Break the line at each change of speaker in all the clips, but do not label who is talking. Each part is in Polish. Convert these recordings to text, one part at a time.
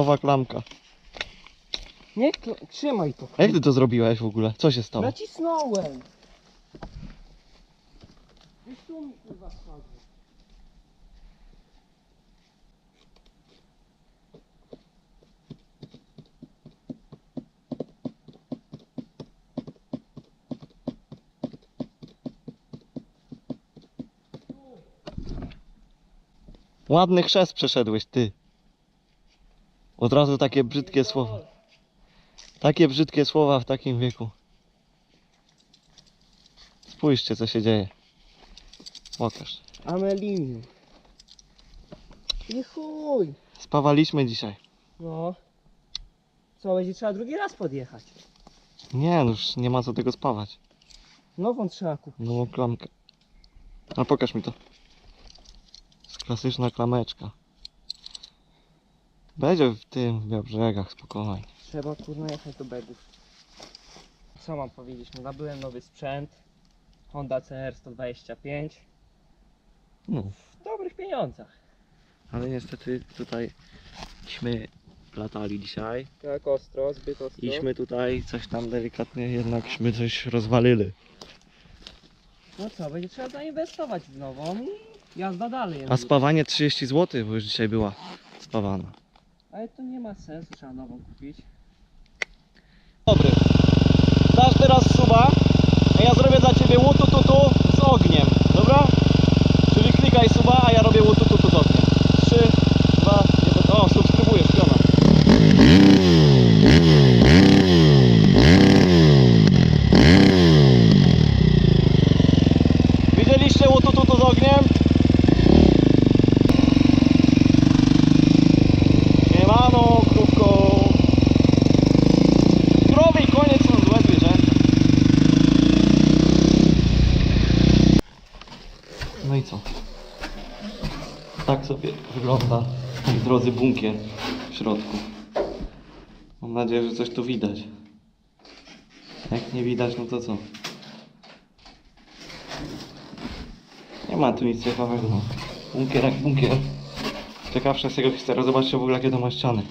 Nowa klamka.
Nie, kl- trzymaj to.
A jak ty to zrobiłeś w ogóle? Co się stało?
Nacisnąłem. Gdzieś tu mi kurwa spadło.
Ładny chrzest przeszedłeś, ty. Od razu takie brzydkie słowa. Takie brzydkie słowa w takim wieku. Spójrzcie, co się dzieje. Pokaż.
Amelinium. Nie chuj.
Spawaliśmy dzisiaj.
No. Co, będzie trzeba drugi raz podjechać.
Nie, no już nie ma co tego spawać.
Nową trzeba kupić.
Nową klamkę. A pokaż mi to. Jest klasyczna klameczka. Będzie w tym, w Białbrzegach, spokojnie.
Trzeba kurna jechać do bedów. Co mam powiedzieć? No nabyłem nowy sprzęt. Honda CR 125.
No.
W dobrych pieniądzach.
Ale niestety tutajśmy latali dzisiaj.
Tak ostro, zbyt ostro.
Iśmy tutaj coś tam delikatnie jednakśmy coś rozwalili.
No co, będzie trzeba zainwestować w nową i jazda dalej.
A spawanie 30 zł, bo już dzisiaj była spawana.
Ale to nie ma sensu, trzeba nową kupić.
Dobry. Dasz teraz suba, a ja zrobię dla ciebie łutu-tutu z ogniem, dobra? Czyli klikaj suba, a ja robię łutu-tutu z ogniem. 3, 2, 1. O, subskrybujesz, piona. Widzieliście łutu-tutu z ogniem? No i co? Tak sobie wygląda, moi drodzy, bunkier w środku. Mam nadzieję, że coś tu widać. Jak nie widać, no to co? Nie ma tu nic ciekawego. Bunkier jak bunkier. Ciekawsza jest jego historia. Zobaczcie w ogóle jakie to ma ściany.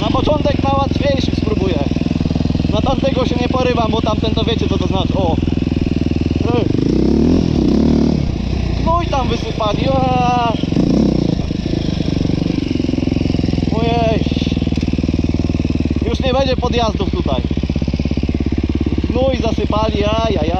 Na początek na łatwiejszych spróbuję. Na tamtego porywam, bo tamten to wiecie co to znaczy. O! No i tam wysypali. Ojej. Już nie będzie podjazdów tutaj. No i zasypali, ajajaj.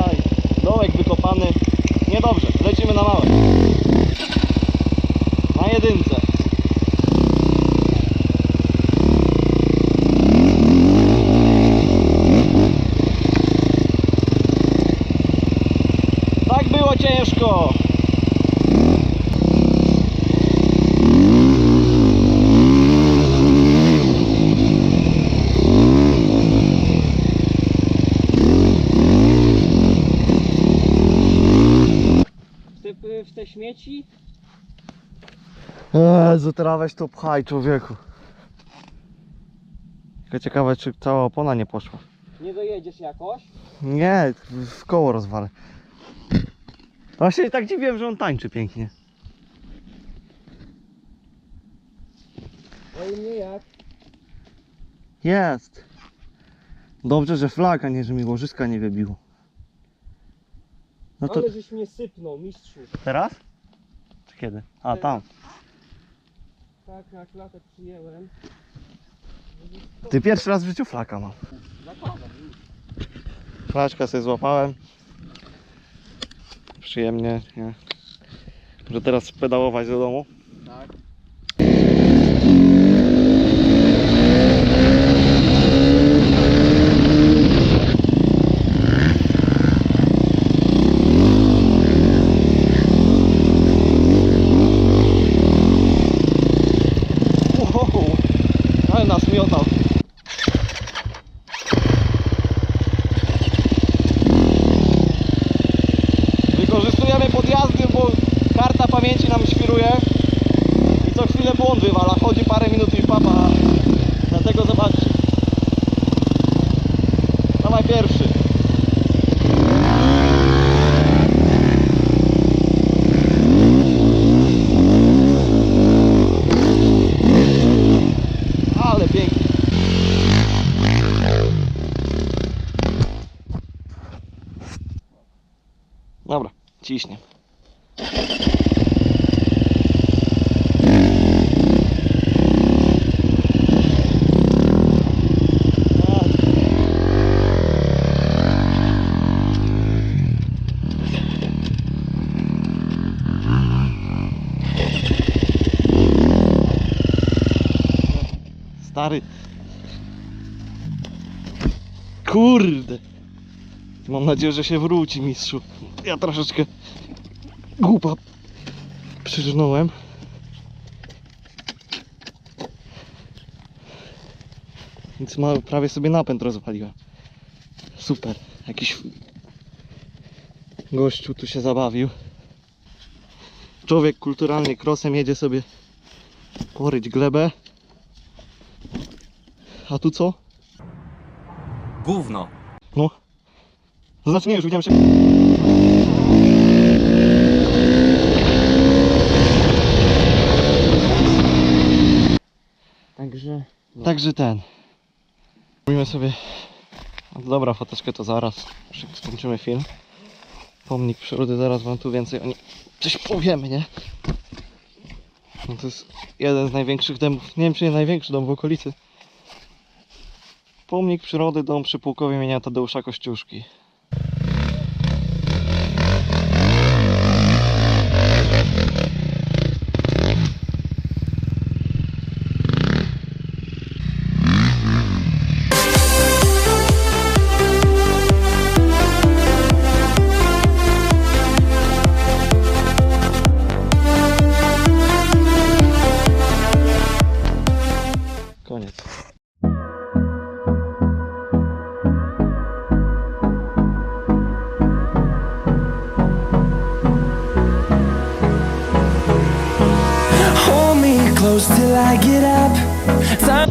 Było ciężko.
W te, śmieci
Jezu, teraz weź to pchaj człowieku. Tylko ciekawe czy cała opona nie poszła.
nie dojedziesz jakoś.
Nie, w koło rozwalę. Właśnie tak dziwiłem, że on tańczy pięknie.
No i nie jak.
Jest. Dobrze, że flaga, nie że mi łożyska nie wybiło. No to
Ale żeś mnie sypnął, mistrzu.
teraz? Czy kiedy? A tam.
Tak, na klatę przyjęłem.
Ty pierwszy raz w życiu flaka mam.
Zakładam.
Flaczka sobie złapałem. Przyjemnie, nie? Muszę teraz pedałować do domu.
Tak.
Wow, ale nas miotał. wiruje i co chwilę błąd wywala, chodzi parę minut i papa. Dlatego zobaczcie. Dawaj pierwszy. Ale pięknie. Dobra, ciśnie. Stary. Kurde. Mam nadzieję, że się wróci, mistrzu. Ja troszeczkę głupa przyrżnąłem. Więc ma, prawie sobie napęd rozwaliłem. Super. Jakiś gościu tu się zabawił. Człowiek kulturalnie krosem jedzie sobie poryć glebę. A tu co?
Gówno.
No. To znaczy nie, już widziałem się.
Także no.
Także ten. Robimy sobie. No Dobra, foteczkę to zaraz. już skończymy film. Pomnik przyrody, zaraz wam tu więcej o nim coś powiemy, nie? No to jest jeden z największych domów. Nie wiem, czy nie największy dom w okolicy. Pomnik przyrody, dom przy pułkowie imienia Tadeusza Kościuszki.
Close till I get up. Time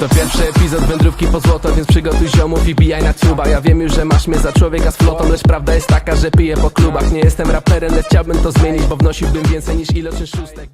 To pierwszy epizod wędrówki po złoto, więc przygotuj ziomów i bijaj na tuba Ja wiem już, że masz mnie za człowieka z flotą, lecz prawda jest taka, że piję po klubach. Nie jestem raperem, lecz chciałbym to zmienić, bo wnosiłbym więcej niż iloczyn szóstek